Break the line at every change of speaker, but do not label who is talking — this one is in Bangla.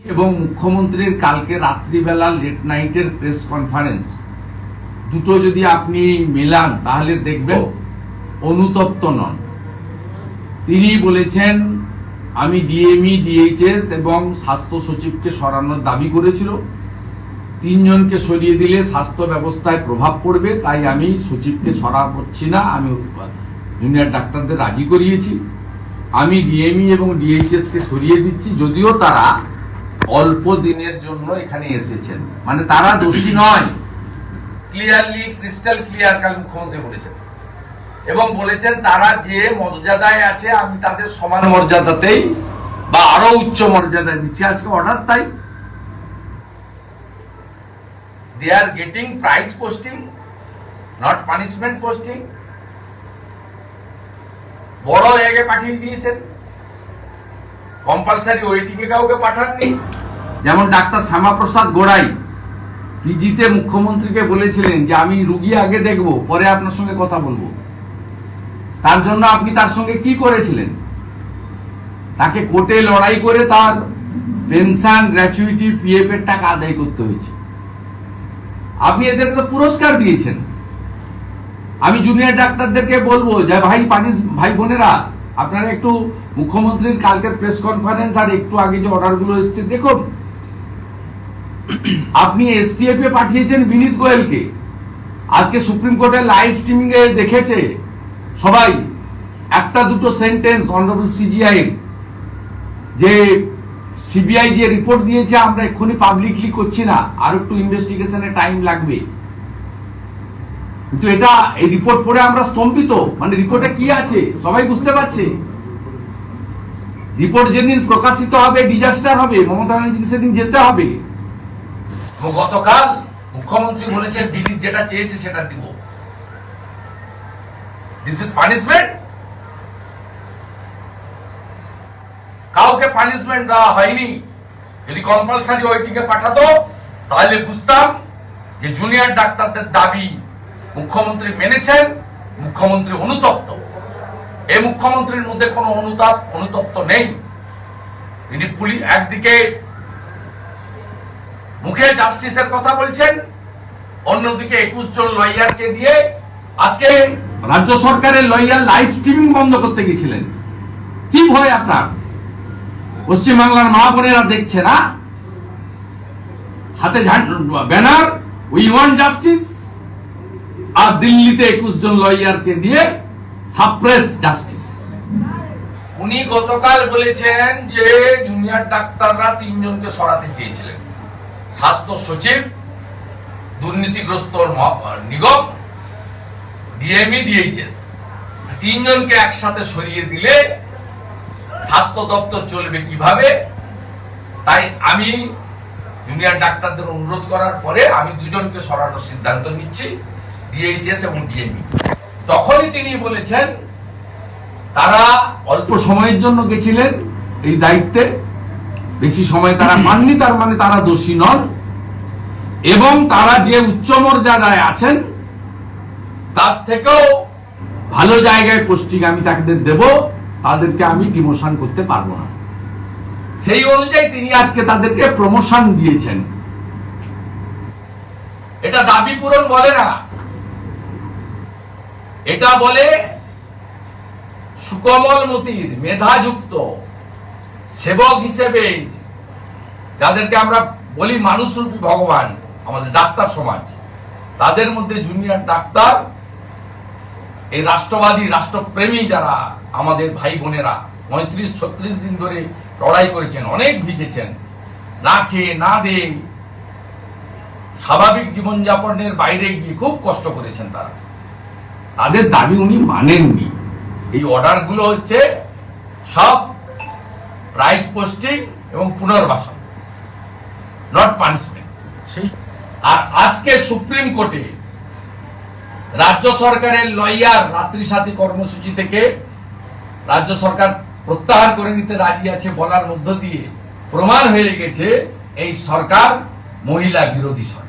এবং মুখ্যমন্ত্রীর কালকে রাত্রিবেলা লেট নাইটের প্রেস কনফারেন্স দুটো যদি আপনি মেলান, তাহলে দেখবেন অনুতপ্ত নন। তিনি বলেছেন, আমি ডিএমই ডিএইচএস এবং স্বাস্থ্য সচিবকে সরানোর দাবি করেছিল। তিনজনকে সরিয়ে দিলে স্বাস্থ্য ব্যবস্থায় প্রভাব পড়বে, তাই আমি সচিবকে সরা করছি না, আমি জুনিয়র ডাক্তারদের রাজি করিয়েছি। আমি ডিএমই এবং ডিএইচএস কে সরিয়ে দিচ্ছি, যদিও তারা অল্প দিনের জন্য এখানে এসেছেন। মানে তারা দোষী নয়। ক্লিয়ারলি, ক্রিস্টাল ক্লিয়ার কাল মুখ্যমন্ত্রী বলেছেন। এবং বলেছেন তারা যে মর্যাদায় আছে, আমি তাদের সমান মর্যাদাতেই বা আরও উচ্চ মর্যাদায় দিচ্ছি। আজকে অর্ডার তাই। They are getting prize posting not punishment posting বড় জায়গায় পাঠিয়ে দিয়েছেন। কম্পালসারি ওয়েটিং এ কাউকে পাঠাননি? যেমন ডাক্তার শ্যামাপ্রসাদ গোড়াই, পিজিতে মুখ্যমন্ত্রীকে বলেছিলেন যে, আমি রুগী আগে দেখব, পরে আপনার সঙ্গে কথা বলব। তার জন্য আপনি তার সঙ্গে কি করেছিলেন? তাকে কোর্টে লড়াই করে তার পেনশন, গ্র্যাচুইটি পিএফ এর টাকা আদায় করতে হয়েছে। আপনি এদেরকে তো পুরস্কার দিয়েছেন। আমি জুনিয়র ডাক্তারদেরকে বলব যে, ভাই পানিস ভাই বোনেরা আপনারা একটু মুখ্যমন্ত্রীর কালকের প্রেস কনফারেন্স আর একটু আগে যে অর্ডারগুলো এসছে, দেখুন। আপনি এসটিএফ এ পাঠিয়েছেন বিনীত গোয়েলকে। আজকে সুপ্রিম কোর্টের লাইভ স্ট্রিমিং এ দেখেছে সবাই। একটা দুটো সেন্টেন্স অনারেবল সিজিআই যে সিবিআই যে রিপোর্ট দিয়েছে, আমরা এক্ষুনি পাবলিকলি করছি না। আর একটু ইনভেস্টিগেশনে টাইম লাগবে। কিন্তু এটা, এই রিপোর্ট পড়ে আমরা স্তম্ভিত। মানে রিপোর্টে কি আছে? সবাই বুঝতে পারছে। রিপোর্ট যেদিন প্রকাশিত হবে ডিজাস্টার হবে, মমতা ব্যানার্জিকে সেদিন যেতে হবে। গতকাল মুখ্যমন্ত্রী বলেছেন বিনীত যেটা চেয়েছে সেটা দিব। দিস ইজ পানিশমেন্ট কাউকে পানিশমেন্ট দেওয়া হয়নি। যদি কম্পালসারি ওইটিকে পাঠাতো, তাহলে বুঝতাম যে জুনিয়র ডাক্তারদের দাবি মুখ্যমন্ত্রী মেনেছেন, মুখ্যমন্ত্রী অনুতপ্ত। এই মুখ্যমন্ত্রীর মধ্যে কোনো অনুতাপ, অনুতপ্ত নেই। তিনি পুলিশ একদিকে মুখে জাস্টিসের কথা বলছেন, অন্যদিকে একুশ জন লয়ারকে দিয়ে আজকে রাজ্য সরকারের লয়ার লাইভ স্ট্রিমিং বন্ধ করতে গেছিলেন। কি ভয় আপনার? পশ্চিমবাংলার মা বোনেরা দেখছে না? হাতে ব্যানার, উই ওয়ান্ট জাস্টিস। আর দিল্লিতে একুশ জন লয়ারকে দিয়ে সাপ্রেস জাস্টিস উনি গতকাল বলেছেন যে জুনিয়র ডাক্তাররা তিনজনকে সরাতে চেয়েছিলেন। স্বাস্থ্য সচিব, দুর্নীতিগ্রস্ত নিগম ডিএমই ডিএইচএস তিনজনকে একসাথে সরিয়ে দিলে স্বাস্থ্য দপ্তর চলবে কীভাবে? তাই আমি জুনিয়র ডাক্তারদের অনুরোধ করার পরে আমি দুজনকে সরানোর সিদ্ধান্ত নিচ্ছি। ডিএইচএস এবং ডিএমই তখনই তিনি বলেছেন তারা অল্প সময়ের জন্য গেছিলেন এই দায়িত্বে বেশি সময় তারা পাননি তার মানে তারা দোষী নন। এবং তারা যে উচ্চ মর্যাদায় আছেন তার থেকেও ভালো জায়গায় পোস্টিং আমি তাদের দেব তাদেরকে আমি ডিমোশন করতে পারব না। সেই অনুযায়ী তিনি আজকে তাদেরকে প্রমোশন দিয়েছেন। এটা দাবি পূরণ বলে না। এটা বলে সুকমল মতির মেধাযুক্ত সেবক হিসেবে যাদেরকে আমরা বলি মানুষরূপী ভগবান, আমাদের ডাক্তার সমাজ, তাদের মধ্যে জুনিয়র ডাক্তার, এই রাষ্ট্রবাদী রাষ্ট্রপ্রেমী যারা আমাদের ভাই বোনেরা পঁয়ত্রিশ, ছত্রিশ দিন ধরে লড়াই করেছেন, অনেক ভিজেছেন, না খেয়ে, না দিয়ে স্বাভাবিক জীবনযাপনের বাইরে গিয়ে খুব কষ্ট করেছেন তারা। তাদের দাবি উনি মানেননি। এই অর্ডারগুলো হচ্ছে সব প্রাইজ পোস্টিং এবং পুনর্বাসন নট পানিশমেন্ট সেই আর আজকে সুপ্রিম কোর্টে রাজ্য সরকারের লয়ার রাত্রি সাথী কর্মসূচি থেকে রাজ্য সরকার প্রত্যাহার করে নিতে রাজি আছে বলার মধ্য দিয়ে প্রমাণ হয়ে গেছে, এই সরকার মহিলা বিরোধী সরকার।